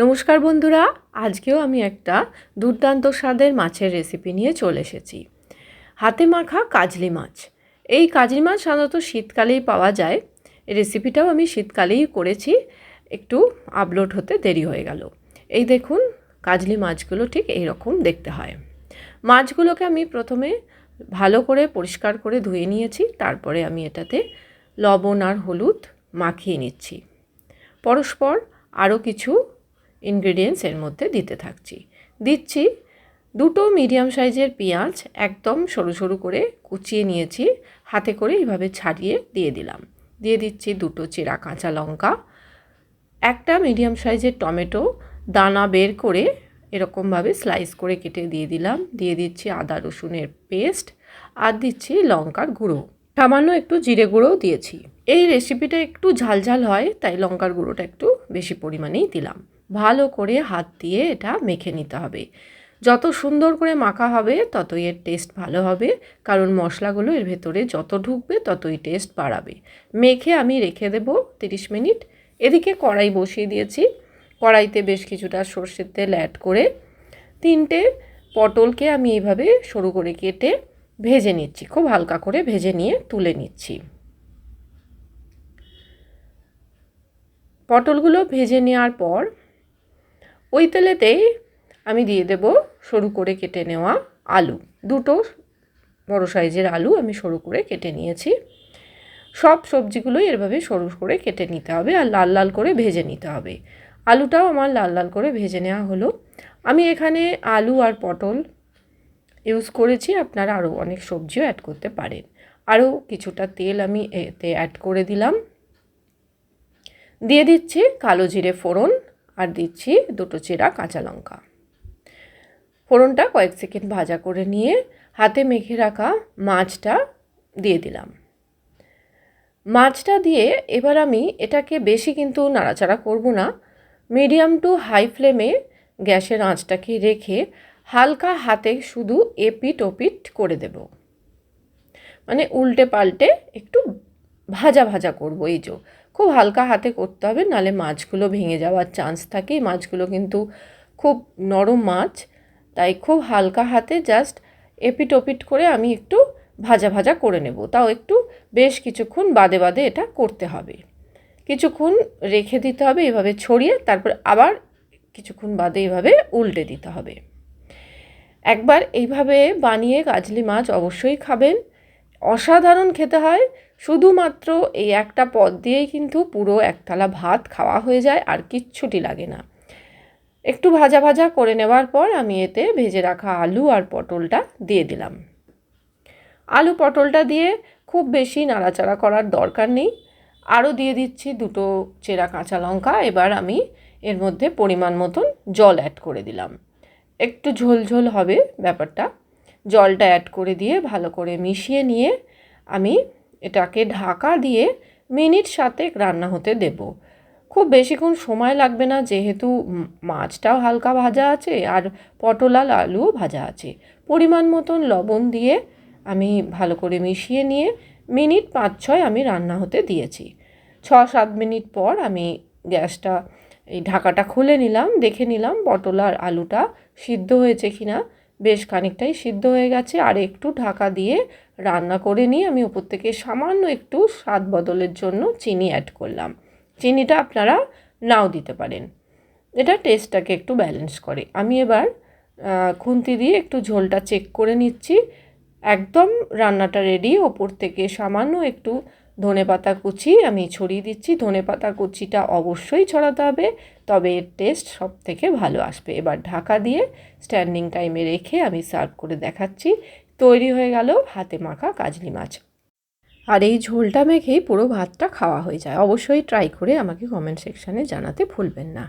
নমস্কার বন্ধুরা, আজকেও আমি একটা দুর্দান্ত স্বাদের মাছের রেসিপি নিয়ে চলে এসেছি। হাতে মাখা কাজলি মাছ। এই কাজলি মাছ সাধারণত শীতকালেই পাওয়া যায়। রেসিপিটাও আমি শীতকালেই করেছি, একটু আপলোড হতে দেরি হয়ে গেল। এই দেখুন, কাজলি মাছগুলো ঠিক এই রকম দেখতে হয়। মাছগুলোকে আমি প্রথমে ভালো করে পরিষ্কার করে ধুয়ে নিয়েছি, তারপরে আমি এটাতে লবণ আর হলুদ মাখিয়ে নিচ্ছি। পরস্পর আরও কিছু ইনগ্রেডিয়েন্টস এর মধ্যে দিতে থাকছি। দিচ্ছি দুটো মিডিয়াম সাইজের পেঁয়াজ একদম সরু সরু করে কুচিয়ে নিয়েছি, হাতে করে এইভাবে ছাড়িয়ে দিয়ে দিলাম। দিয়ে দিচ্ছি দুটো চেরা কাঁচা লঙ্কা, একটা মিডিয়াম সাইজের টমেটো, দানা বের করে এরকমভাবে স্লাইস করে কেটে দিয়ে দিলাম। দিয়ে দিচ্ছি আদা রসুনের পেস্ট আর দিচ্ছি লঙ্কার গুঁড়ো। সামান্য একটু জিরে গুঁড়োও দিয়েছি। এই রেসিপিটা একটু ঝালঝাল হয়, তাই লঙ্কার গুঁড়োটা একটু বেশি পরিমাণেই দিলাম। ভালো করে হাত দিয়ে এটা মেখে নিতে হবে। যত সুন্দর করে মাখা হবে, ততই এর টেস্ট ভালো হবে, কারণ মশলাগুলো এর ভেতরে যত ঢুকবে, ততই টেস্ট বাড়াবে। মেখে আমি রেখে দেবো তিরিশ মিনিট। এদিকে কড়াই বসিয়ে দিয়েছি। কড়াইতে বেশ কিছুটা সর্ষের তেল অ্যাড করে তিনটে পটলকে আমি এইভাবে সরু করে কেটে ভেজে নিচ্ছি। খুব হালকা করে ভেজে নিয়ে তুলে নিচ্ছি। পটলগুলো ভেজে নেওয়ার পর ওই তেলেতেই আমি দিয়ে দেব সরু করে কেটে নেওয়া আলু। দুটো বড় সাইজের আলু আমি সরু করে কেটে নিয়েছি। সব সবজিগুলোই এরভাবে সরু করে কেটে নিতে হবে আর লাল লাল করে ভেজে নিতে হবে। আলুটাও আমার লাল লাল করে ভেজে নেওয়া হলো। আমি এখানে আলু আর পটল ইউজ করেছি, আপনারা আরও অনেক সবজিও অ্যাড করতে পারেন। আরও কিছুটা তেল আমি এতে অ্যাড করে দিলাম। দিয়ে দিচ্ছি কালো জিরে ফোড়ন। আর দিচ্ছি দুটো চেরা কাঁচা লঙ্কা। ফোড়নটা কয়েক সেকেন্ড ভাজা করে নিয়ে হাতে মেখে রাখা মাছটা দিয়ে দিলাম। মাছটা দিয়ে এবার আমি এটাকে বেশি কিন্তু নাড়াচাড়া করব না। মিডিয়াম টু হাই ফ্লেমে গ্যাসের আঁচটাকে রেখে হালকা হাতে শুধু এপিট ওপিট করে দেব। মানে উল্টে পাল্টে একটু ভাজা ভাজা করব এই যে। খুব হালকা হাতে করতে হবে, নালে মাছগুলো ভেঙে যাওয়ার চান্স থাকে। মাছগুলো কিন্তু খুব নরম মাছ, তাই খুব হালকা হাতে জাস্ট এপিট ওপিট করে আমি একটু ভাজা ভাজা করে নেব। তাও একটু বেশ কিছুক্ষণ বাদে বাদে এটা করতে হবে। কিছুক্ষণ রেখে দিতে হবে এভাবে ছড়িয়ে, তারপর আবার কিছুক্ষণ বাদে এভাবে উল্টে দিতে হবে। একবার এইভাবে বানিয়ে কাজলি মাছ অবশ্যই খাবেন। অসাধারণ খেতে হয়। শুধুমাত্র এই একটা পদ দিয়েই কিন্তু পুরো একতলা ভাত খাওয়া হয়ে যায়, আর কিচ্ছুটি লাগে না। একটু ভাজা ভাজা করে নেওয়ার পর আমি এতে ভেজে রাখা আলু আর পটলটা দিয়ে দিলাম। আলু পটলটা দিয়ে খুব বেশি নাড়াচাড়া করার দরকার নেই। আরও দিয়ে দিচ্ছি দুটো চেরা কাঁচা লঙ্কা, এবার আমি এর মধ্যে পরিমাণ মতন জল অ্যাড করে দিলাম। একটু ঝোল ঝোল হবে ব্যাপারটা। জলটা অ্যাড করে দিয়ে ভালো করে মিশিয়ে নিয়ে আমি এটাকে ঢাকা দিয়ে মিনিট সাতেক রান্না হতে দেব। খুব বেশিক্ষণ সময় লাগবে না, যেহেতু মাছটাও হালকা ভাজা আছে আর পটল আর আলুও ভাজা আছে। পরিমাণ মতন লবণ দিয়ে আমি ভালো করে মিশিয়ে নিয়ে মিনিট পাঁচ ছয় আমি রান্না হতে দিয়েছি। ছ সাত মিনিট পর আমি গ্যাসটা, এই ঢাকাটা খুলে নিলাম, দেখে নিলাম পটল আর আলুটা সিদ্ধ হয়েছে কি না বেশ খানিকটাই সিদ্ধ হয়ে গেছে। আর একটু ঢাকা দিয়ে রান্না করে নিয়ে আমি উপর থেকে সামান্য একটু স্বাদ বদলের জন্য চিনি অ্যাড করলাম। চিনিটা আপনারা নাও দিতে পারেন। এটা টেস্টটাকে একটু ব্যালেন্স করে। আমি এবার খুন্তি দিয়ে একটু ঝোলটা চেক করে নিচ্ছি। একদম রান্নাটা রেডি ওপর থেকে সামান্য একটু ধনে পাতা কুচি আমি ছড়িয়ে দিচ্ছি। ধনে পাতা কুচিটা অবশ্যই ছড়াতে হবে, তবে এর টেস্ট সব থেকে ভালো আসবে। এবার ঢাকা দিয়ে স্ট্যান্ডিং টাইমে রেখে আমি সার্ভ করে দেখাচ্ছি। তৈরি হয়ে গেল হাতে মাখা কাজলি মাছ। আর এই ঝোলটা মেখেই পুরো ভাতটা খাওয়া হয়ে যায়। অবশ্যই ট্রাই করে আমাকে কমেন্ট সেকশানে জানাতে ভুলবেন না।